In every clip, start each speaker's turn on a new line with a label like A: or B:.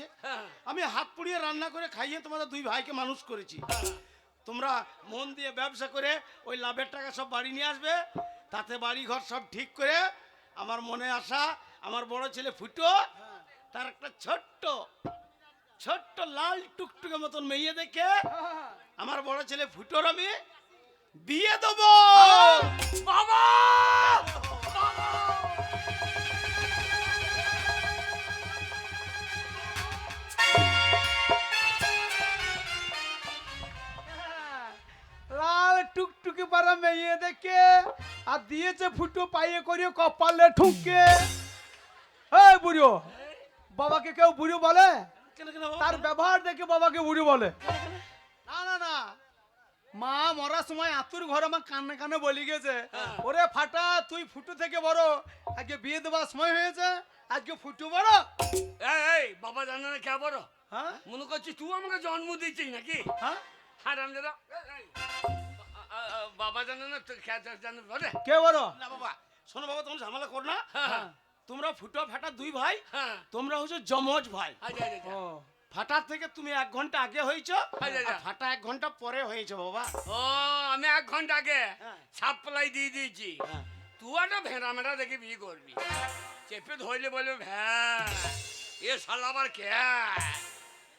A: হয়েছে
B: হ্যাঁ।
A: আমি হাত পুড়িয়ে রান্না করে খাইয়ে তোমাদের দুই ভাইকে মানুষ করেছি তোমরা মন দিয়ে ব্যবসা করে ওই লাভের টাকা সব বাড়ি নিয়ে আসবে, তাতে বাড়ি ঘর সব ঠিক করে আমার মনে আসা আমার বড় ছেলে ফুটো, তার একটা ছোট্ট ছোট্ট লাল টুকটুকে মতন মেয়ে দেখে আমার বড় ছেলে ফুটোর আমি বিয়ে দেবো
C: মেয়ে দেখে আর দিয়েছে ফুটো পাইয়ে করিয়ে কপালে ঠুকে। এই বুড়ো বাবাকে কেউ বুড়ো বলে? তার ব্যবহার দেখে বাবাকে বুড়ো বলে। না না না। মা মরার সময় আতুর ঘরে আমার কানে কানে বলি গেছে। ওরে ফাটা তুই ফুটু থেকে বড়। আজকে বিয়ে দেওয়ার সময় হয়েছে। আজকে ফুটু বড়।
B: এই বাবা জানে না কে বড়।
C: হ্যাঁ?
B: মনে করছিস তুই আমাকে জন্ম দিয়েছিস নাকি?
C: হ্যাঁ?
B: হারাম দাদা বাবা জানে না জানে বলে।
C: কে বড়
A: না বাবা শোনো বাবা তোমরা ঝামেলা কর না।
B: হ্যাঁ।
A: তোমরা ফুটো ফাটা দুই ভাই
B: হ্যাঁ।
A: তোমরা হচ্ছে জমজ ভাই। ফাটার থেকে তুমি এক ঘণ্টা আগে হয়েছো ফাটা এক ঘণ্টা পরে হয়েছে বাবা।
B: ও আমি এক ঘণ্টা আগে
A: হ্যাঁ।
B: সাপ্লাই দিয়ে দিয়েছি।
A: হ্যাঁ।
B: তুই একটা ভেড়া মেড়া দেখে বিয়ে করবি। চেপে ধরলে বলবে ভ্যাঁ এ শালা আবার কে?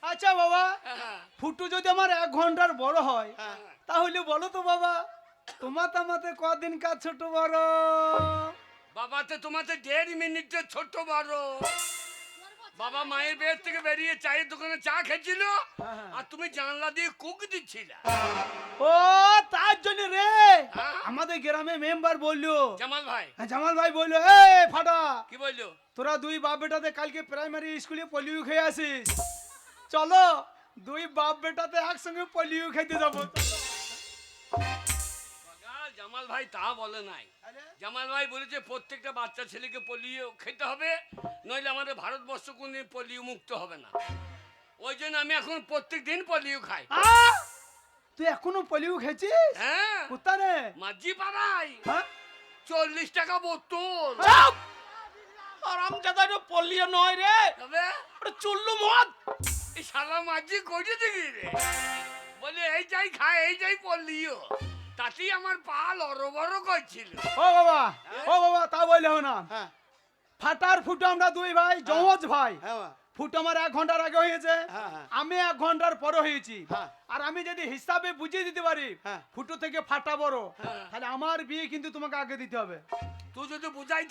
C: আচ্ছা বাবা
B: হ্যাঁ।
C: ফুটু যদি আমার এক ঘণ্টার বড় হয়
A: হ্যাঁ।
C: তাহলে বলো তো বাবা। তামাতে কদিন কাজ ছোট বড়?
B: বাবাতে তোমাতে দেড় মিনিটের ছোট বড়। বাবা মায়ের বের থেকে বেরিয়ে চায়ের দোকানে চা খেয়েছিল
C: হ্যাঁ।
B: আর তুমি জানলা দিয়ে কুক দিচ্ছিলে।
C: ও তার জন্য রে!
B: হ্যাঁ।
C: আমাদের গ্রামে মেম্বার বলল।
B: জামাল ভাই।
C: হ্যাঁ, জামাল ভাই বলল এ ফাটা!
B: কি বলল?
C: তোরা দুই বাপ বেটাতে কালকে প্রাইমারি স্কুলে পলিও খেয়ে আসিস। চলো দুই বাপ বেটাতে একসঙ্গে পলিও খেতে যাব।
B: জামাল ভাই তা বলে নাই। জামাল ভাই বলেছে প্রত্যেকটা বাচ্চা ছেলেকে পোলিও খেতে হবে নইলে আমাদের ভারতবর্ষ কোনদিন পোলিও মুক্ত হবে না। ওই জন্য আমি এখন প্রত্যেক দিন পোলিও খাই
C: তুই এখনও পলিও খেয়েছিস?
B: হ্যাঁ।
C: কোথানে
B: মাঝি পাড়াই
C: হ্যাঁ?
B: চল্লিশ টাকা বোতল!
A: আরাম জাদা এটা পল্লিও নয় রে।
B: তবে?
A: ওটা চুল্লু মদ।
B: এই শালা মাঝি করে দেখি রে। বলে এই যাই খায় এই যাই পড়লিও তাতেই আমার পা লড়বড় করছিল।
C: ও বাবা ও বাবা তা বললে না।
A: হ্যাঁ।
C: ফাটার ফুটো আমরা দুই ভাই জমজ ভাই।
A: হ্যাঁ
C: ফুটো আমার এক ঘণ্টার আগে হয়েছে।
A: হ্যাঁ, হ্যাঁ।
C: আমি এক ঘণ্টার পরে হয়েছি।
A: হ্যাঁ।
C: আর আমি যদি হিসাবে বুঝিয়ে দিতে পারি
A: হ্যাঁ।
C: ফুটো থেকে ফাটা বড়
B: হ্যাঁ।
C: তাহলে আমার বিয়ে কিন্তু তোমাকে আগে দিতে হবে।
B: তুই যদি বুঝাইতে